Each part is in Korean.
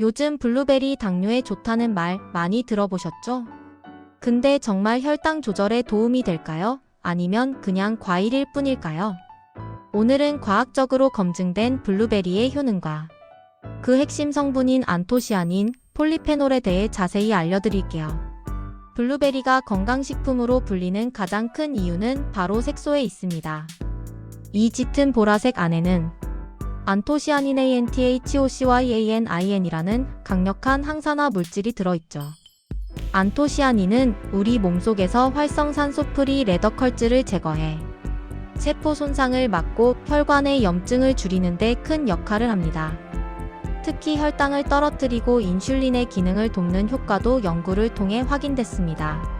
요즘 블루베리 당뇨에 좋다는 말 많이 들어보셨죠? 근데 정말 혈당 조절에 도움이 될까요? 아니면 그냥 과일일 뿐일까요? 오늘은 과학적으로 검증된 블루베리의 효능과 그 핵심 성분인 안토시아닌, 폴리페놀에 대해 자세히 알려드릴게요. 블루베리가 건강식품으로 불리는 가장 큰 이유는 바로 색소에 있습니다. 이 짙은 보라색 안에는 안토시아닌 ANTHOCYANIN이라는 강력한 항산화 물질이 들어있죠. 안토시아닌은 우리 몸속에서 활성산소 프리 레더컬즈를 제거해 세포 손상을 막고 혈관의 염증을 줄이는 데 큰 역할을 합니다. 특히 혈당을 떨어뜨리고 인슐린의 기능을 돕는 효과도 연구를 통해 확인됐습니다.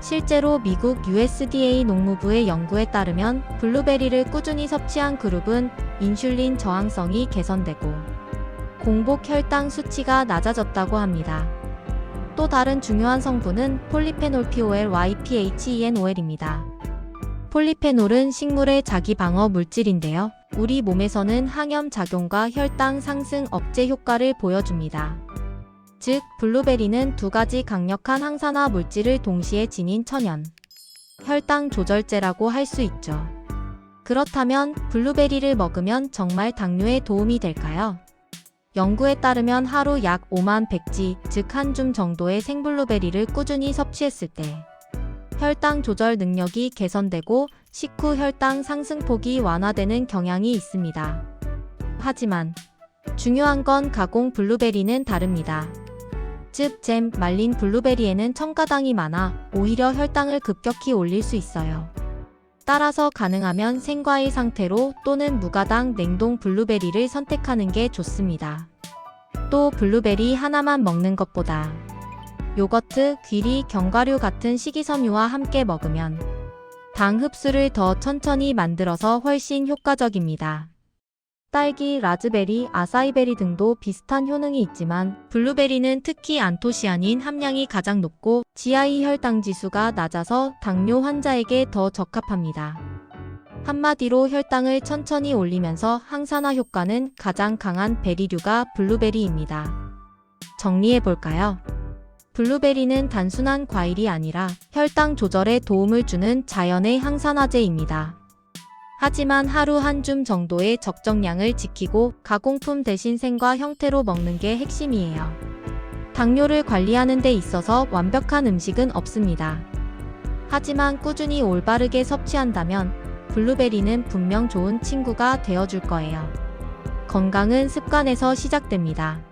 실제로 미국 USDA 농무부의 연구에 따르면 블루베리를 꾸준히 섭취한 그룹은 인슐린 저항성이 개선되고 공복 혈당 수치가 낮아졌다고 합니다. 또 다른 중요한 성분은 폴리페놀 POL YPHENOL입니다. 폴리페놀은 식물의 자기 방어 물질인데요. 우리 몸에서는 항염 작용과 혈당 상승 억제 효과를 보여줍니다. 즉, 블루베리는 두 가지 강력한 항산화 물질을 동시에 지닌 천연 혈당 조절제라고 할 수 있죠. 그렇다면 블루베리를 먹으면 정말 당뇨에 도움이 될까요? 연구에 따르면 하루 약 5만 100지, 즉 한 줌 정도의 생블루베리를 꾸준히 섭취했을 때 혈당 조절 능력이 개선되고 식후 혈당 상승폭이 완화되는 경향이 있습니다. 하지만 중요한 건 가공 블루베리는 다릅니다. 즉, 잼, 말린 블루베리에는 첨가당이 많아 오히려 혈당을 급격히 올릴 수 있어요. 따라서 가능하면 생과일 상태로 또는 무가당 냉동 블루베리를 선택하는 게 좋습니다. 또 블루베리 하나만 먹는 것보다 요거트, 귀리, 견과류 같은 식이섬유와 함께 먹으면 당 흡수를 더 천천히 만들어서 훨씬 효과적입니다. 딸기, 라즈베리, 아사이베리 등도 비슷한 효능이 있지만 블루베리는 특히 안토시아닌 함량이 가장 높고 GI 혈당 지수가 낮아서 당뇨 환자에게 더 적합합니다. 한마디로 혈당을 천천히 올리면서 항산화 효과는 가장 강한 베리류가 블루베리입니다. 정리해 볼까요? 블루베리는 단순한 과일이 아니라 혈당 조절에 도움을 주는 자연의 항산화제입니다. 하지만 하루 한 줌 정도의 적정량을 지키고 가공품 대신 생과 형태로 먹는 게 핵심이에요. 당뇨를 관리하는 데 있어서 완벽한 음식은 없습니다. 하지만 꾸준히 올바르게 섭취한다면 블루베리는 분명 좋은 친구가 되어줄 거예요. 건강은 습관에서 시작됩니다.